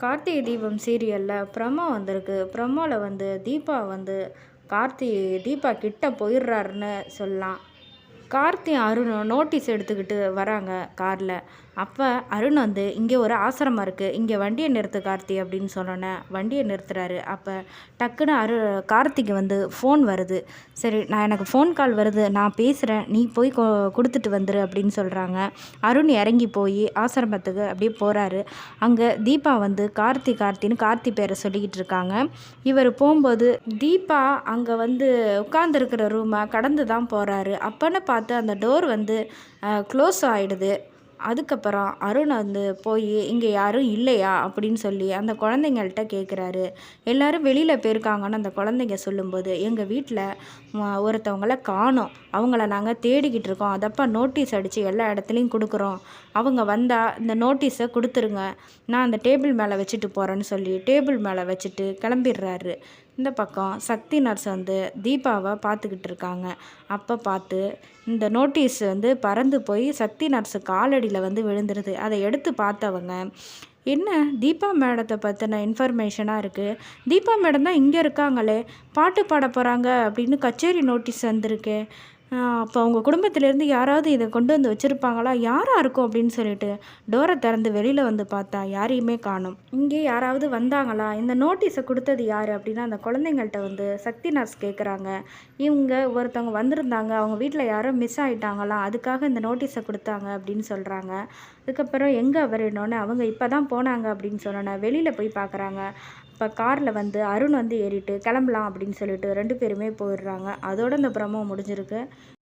கார்த்திகை தீபம் சீரியலில் ப்ரமோ வந்திருக்கு. ப்ரமோவில் வந்து தீபா வந்து கார்த்தி தீபா கிட்ட போயிடுறாருன்னு சொல்லலாம். கார்த்தி அருண் நோட்டீஸ் எடுத்துக்கிட்டு வராங்க காரில். அப்போ அருண் வந்து இங்கே ஒரு ஆசிரமம் இருக்குது இங்கே வண்டியை நிறுத்து கார்த்தி அப்படின்னு சொன்னோன்னே வண்டியை நிறுத்துறாரு. அப்போ டக்குன்னு அரு கார்த்திக்கு வந்து ஃபோன் வருது. சரி நான் எனக்கு ஃபோன் கால் வருது. நான் பேசுகிறேன் நீ போய் கொ கொடுத்துட்டு வந்துரு அப்படின்னு சொல்கிறாங்க அருண் இறங்கி போய் ஆசிரமத்துக்கு அப்படியே போகிறாரு அங்கே தீபா வந்து கார்த்தி கார்த்தின்னு கார்த்தி பேரை சொல்லிக்கிட்டு இருக்காங்க. இவர் போகும்போது தீபா அங்கே வந்து உட்காந்துருக்கிற ரூமை கடந்து தான் போகிறாரு அப்போன்னு பார்த்து பார்த்து அந்த டோர் வந்து க்ளோஸ் ஆகிடுது அதுக்கப்புறம் அருண் வந்து போய் இங்கே யாரும் இல்லையா? அப்படின்னு சொல்லி அந்த குழந்தைங்கள்ட்ட கேட்குறாரு எல்லோரும் வெளியில் போயிருக்காங்கன்னு அந்த குழந்தைங்க சொல்லும்போது எங்கள் வீட்டில் ஒருத்தவங்கள காணோம். அவங்கள நாங்கள் தேடிக்கிட்டு இருக்கோம். அதப்போ நோட்டீஸ் அடித்து எல்லா இடத்துலையும் கொடுக்குறோம். அவங்க வந்தால் இந்த நோட்டீஸை கொடுத்துருங்க. நான் அந்த டேபிள் மேலே வச்சுட்டு போகிறேன்னு சொல்லி டேபிள் மேலே வச்சுட்டு கிளம்பிடுறாரு. இந்த பக்கம் சக்தி நர்ஸ் வந்து தீபாவை பார்த்துக்கிட்டு இருக்காங்க அப்போ பார்த்து இந்த நோட்டீஸ் வந்து பறந்து போய் சக்தி நர்ஸு காலடியில் வந்து விழுந்துருது. அதை எடுத்து பார்த்தவங்க என்ன? தீபா மேடத்தை பற்றின இன்ஃபர்மேஷனாக இருக்குது தீபா மேடம் தான் இங்கே இருக்காங்களே பாட்டு பாட போகிறாங்க அப்படின்னு கச்சேரி நோட்டீஸ் வந்திருக்கு. அப்போ அவங்க குடும்பத்திலேருந்து யாராவது இதை கொண்டு வந்து வச்சுருப்பாங்களா? யாராக இருக்கும் அப்படின்னு சொல்லிட்டு டோரை திறந்து வெளியில் வந்து பார்த்தா யாரையுமே காணும். இங்கே யாராவது வந்தாங்களா? இந்த நோட்டீஸை கொடுத்தது யார் அப்படின்னா அந்த குழந்தைங்கள்ட்ட வந்து சக்தி நர்ஸ் கேட்குறாங்க இவங்க ஒருத்தவங்க வந்திருந்தாங்க. அவங்க வீட்டில் யாரோ மிஸ் ஆகிட்டாங்களாம் அதுக்காக இந்த நோட்டீஸை கொடுத்தாங்க அப்படின்னு சொல்கிறாங்க அதுக்கப்புறம் எங்கே அவருனோடனே அவங்க இப்போ தான் போனாங்க அப்படின்னு சொன்னோன்னே வெளியில் போய் பார்க்குறாங்க இப்போ காரில் வந்து அருண் வந்து ஏறிட்டு கிளம்பலாம் அப்படின்னு சொல்லிட்டு ரெண்டு பேருமே போயிடுறாங்க. அதோட இந்த பிரமம் முடிஞ்சிருக்கு.